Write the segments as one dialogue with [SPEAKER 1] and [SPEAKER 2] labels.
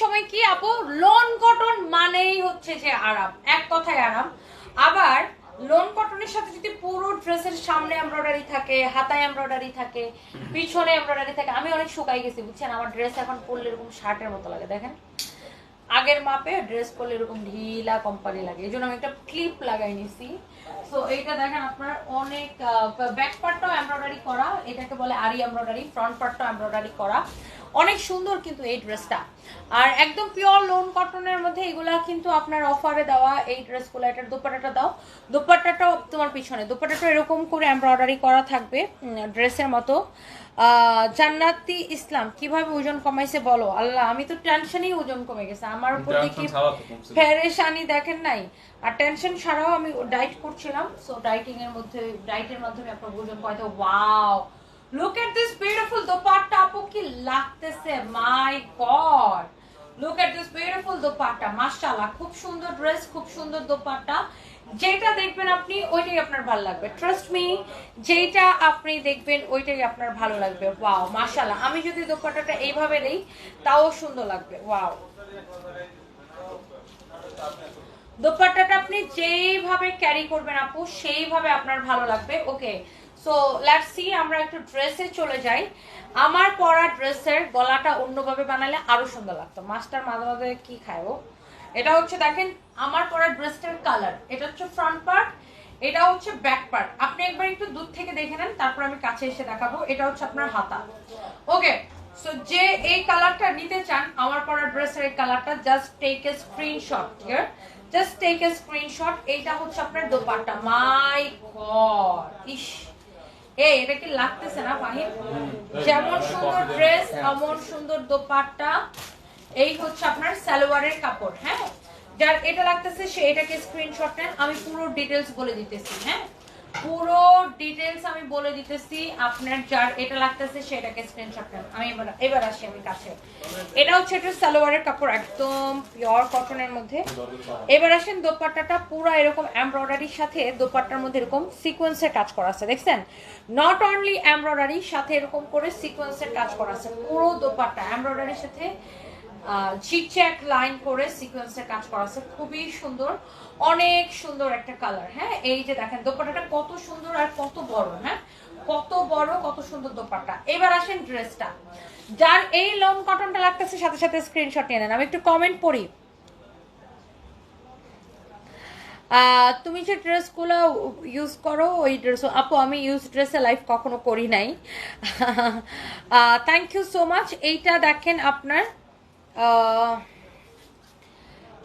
[SPEAKER 1] সময় কি আপু? লোন কটন মানেই হচ্ছে যে আরাম। এক কথায় আরাম। আবার লোন কটনের সাথে যদি পুরো ড্রেসের সামনে এমব্রয়ডারি থাকে, হাতায় এমব্রয়ডারি থাকে, পিছনে এমব্রয়ডারি থাকে, আমি অনেক শুকাই গেছি, বুঝছেন? আমার ড্রেস এখন পরলে এরকম শার্টের মতো লাগে, দেখেন? আগের মাপে ড্রেস পরলে এরকম ঢিলা কোম্পানি লাগে। এই জন্য আমি একটা ক্লিপ লাগাই নিছি। সো এইটা দেখেন আপনার অনেক ব্যাক পার্টটাও এমব্রয়ডারি করা, এটাকে বলে আরি এমব্রয়ডারি ফ্রন্ট পার্টটাও এমব্রয়ডারি করা। অনেক সুন্দর কিন্তু এই ড্রেসটা আর একদম পিওর লোন কটনের মধ্যে এগুলা কিন্তু আপনার অফারে দেওয়া এই ড্রেসগুলো এটার দোপাট্টাটা দাও। দোপাট্টাটাও তোমার পিছনে। দোপাট্টাটা এরকম করে এমব্রয়ডারি করা থাকবে ড্রেসের মতো। জান্নাতি ইসলাম কীভাবে ওজন কমাইছে বলো? আল্লাহ আমি তো টেনশনই ওজন কমে গেছে। আমার উপর দেখি ফেরেশানি দেখেন নাই। আর টেনশন ছাড়াও আমি ডাইট করছিলাম। সো ডাইটিং এর মধ্যে ডাইটের মাধ্যমে আপনার ওজন কমাইতে wow look at this beautiful dupatta আপু কি লাগতেছে my God look at this beautiful dupatta মাশাআল্লাহ খুব সুন্দর ড্রেস খুব সুন্দর দোপাট্টা যেটা দেখবেন আপনি, ওইটাই আপনার ভালো লাগবে। ট্রাস্ট মি যেটা আপনি দেখবেন, ওইটাই আপনার ভালো লাগবে। ওয়াও মাশাআল্লাহ আমি যদি দোপাট্টাটা এইভাবে দেই তাও সুন্দর লাগবে। ওয়াও দোপাট্টাটা আপনি যেইভাবে ক্যারি করবেন আপু, সেইভাবে আপনার ভালো লাগবে। ওকে সো লেটস সি আমরা একটু ড্রেসে চলে যাই। আমার পরা ড্রেসের গলাটা অন্যভাবে বানালে আরও সুন্দর লাগতো। মাস্টার মাঝে মাঝে কি খায় ও এটা হচ্ছে দেখেন, আমার পরা ড্রেসটার কালার এটা হচ্ছে ফ্রন্ট পার্ট এটা হচ্ছে ব্যাক পার্ট আপনি একবার একটু দূর থেকে দেখে নেন, তারপর আমি কাছে এসে দেখাবো। এটা হচ্ছে আপনার হাতা। ওকে সো যে এই কালারটা নিতে চান, আমার পরা ড্রেসের এই কালারটা just take a screenshot here just take a screenshot এইটা হচ্ছে আপনার দোপাট্টা। মাই গড, ইস। এই, এটা কি লাগতেছে না, ফাহিম? যেমন সুন্দর ড্রেস এমন সুন্দর দোপাট্টা। এই হচ্ছে আপনার সালোয়ারের কাপড় হ্যাঁ? যার এটা লাগতেছে, সে এটাকে স্ক্রিনশট নেন, আমি পুরো ডিটেলস বলে দিতেছি হ্যাঁ? পুরো ডিটেলস আমি বলে দিতেছি, আপনার যার এটা লাগতেছে সেটাকে স্ক্রিনশট নেন। আমি এবার এবার আসি আমি কাছে। এটা হচ্ছে একটা সালোয়ারের কাপড়, একদম পিওর কটনের মধ্যে। এবার আসেন দোপাট্টাটা, পুরো এরকম এমব্রয়ডারির সাথে দোপাট্টার মধ্যে এরকম সিকোয়েন্সের কাজ করা আছে। দেখছেন? নট অনলি এমব্রয়ডারি সাথে এরকম করে সিকোয়েন্সের কাজ করা আছে, পুরো দোপাট্টা এমব্রয়ডারির সাথে চিকচ্যাক লাইন করে সিকোয়েন্সের কাজ করা আছে। খুবই সুন্দর। অনেক সুন্দর একটা কালার হ্যাঁ? এই যে দেখেন, দোপাট্টাটা কত সুন্দর আর কত বড় হ্যাঁ? কত বড়, কত সুন্দর দোপাট্টা। এবার আসেন ড্রেসটা যার এই লং কটনটা লাগতেছে, সাথে সাথে স্ক্রিনশট নিয়ে নেন। আমি একটু কমেন্ট পড়ি। তুমি যে ড্রেসগুলো ইউজ করো, ওই ড্রেস আপু, আমি ইউজ ড্রেসে লাইফ কখনো করি নাই। থ্যাংক ইউ সো মাচ এইটা দেখেন আপনার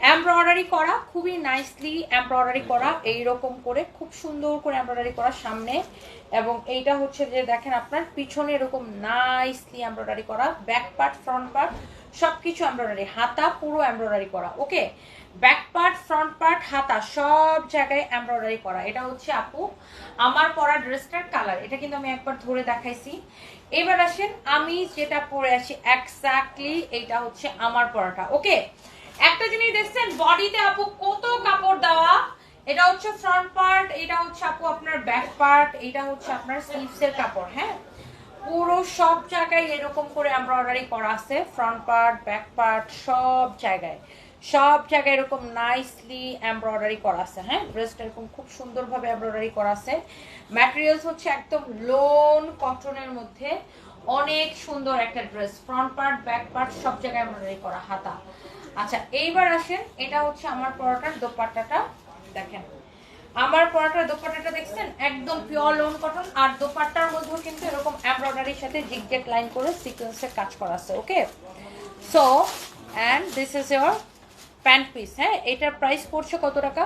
[SPEAKER 1] এমব্রয়ডারি করা, খুবই নাইসলি এমব্রয়ডারি করা এই রকম করে, খুব সুন্দর করে এমব্রয়ডারি করা সামনে। এবং এইটা হচ্ছে যে দেখেন আপনার, পিছনে এরকম নাইসলি এমব্রয়ডারি করা ব্যাক পার্ট ফ্রন্ট পার্ট সবকিছু এমব্রয়ডারি হাতা পুরো এমব্রয়ডারি করা okay back part front part হাতা সব জায়গায় এমব্রয়ডারি করা। এটা হচ্ছে আপু আমার পরা ড্রেসটার কালার এটা কিন্তু আমি একবার ধরে দেখাইছি। এবার আসেন আমি যেটা পরে আছি এক্স্যাক্টলি এইটা হচ্ছে আমার পরাটা ওকে একটা জিনিস দেখছেন বডিতে আপু কত কাপড় দেওয়া। এটা হচ্ছে ফ্রন্ট পার্ট এটা হচ্ছে আপু আপনার ব্যাক পার্ট এটা হচ্ছে আপনার স্লিভসের কাপড় হ্যাঁ? পুরো সব জায়গায় এরকম করে এমব্রয়ডারি করা আছে। ফ্রন্ট পার্ট ব্যাক পার্ট সব জায়গায়। সব জায়গায় এরকম নাইসলি এমব্রয়ডারি করা আছে। হ্যাঁ ড্রেসটা এরকম খুব সুন্দরভাবে এমব্রয়ডারি করা আছে। ম্যাটেরিয়ালস হচ্ছে একদম লোন কটনের মধ্যে। অনেক সুন্দর একটা dress front part back part সব জায়গায় এমব্রয়ডারি করা হাতা। আচ্ছা এইবার আসেন। এটা হচ্ছে আমার পরোটার দোপাট্টাটা। দেখেন, আমার পরাটার দেখছেন একদম পিওর লোন কটন আর দোপাট্টার মধ্যেও কিন্তু এরকম এমব্রয়ডারির সাথে জিগজেক লাইন করে সিকোয়েন্সের কাজ করা আছে okay so and this is your pant piece হ্যাঁ? এটার প্রাইস পড়ছে কত টাকা?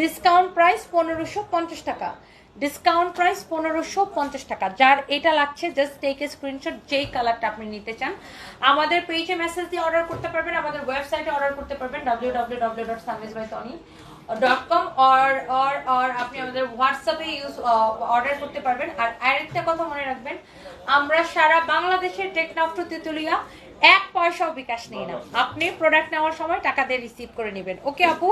[SPEAKER 1] ডিসকাউন্ট প্রাইস পনেরোশো পঞ্চাশ টাকা। ডিসকাউন্ট প্রাইস পনেরোশো পঞ্চাশ টাকা। যার এটা লাগছে জাস্ট টেক এ স্ক্রিনশট যেই কালারটা আপনি নিতে চান। আমাদের পেজে মেসেজ দিয়ে অর্ডার করতে পারবেন, আমাদের ওয়েবসাইটে অর্ডার করতে পারবেন W W W dot Sanvis by dot com or or or আপনি আমাদের হোয়াটসঅ্যাপে ইউজ অর্ডার করতে পারবেন। আর আরেকটা কথা মনে রাখবেন, আমরা সারা বাংলাদেশের টেকনাফ্ট তেতুলিয়া এক পয়সাও বিকাশ নিই না। আপনি প্রোডাক্ট নেওয়ার সময় টাকা দিয়ে রিসিভ করে নেবেন। ওকে আপু?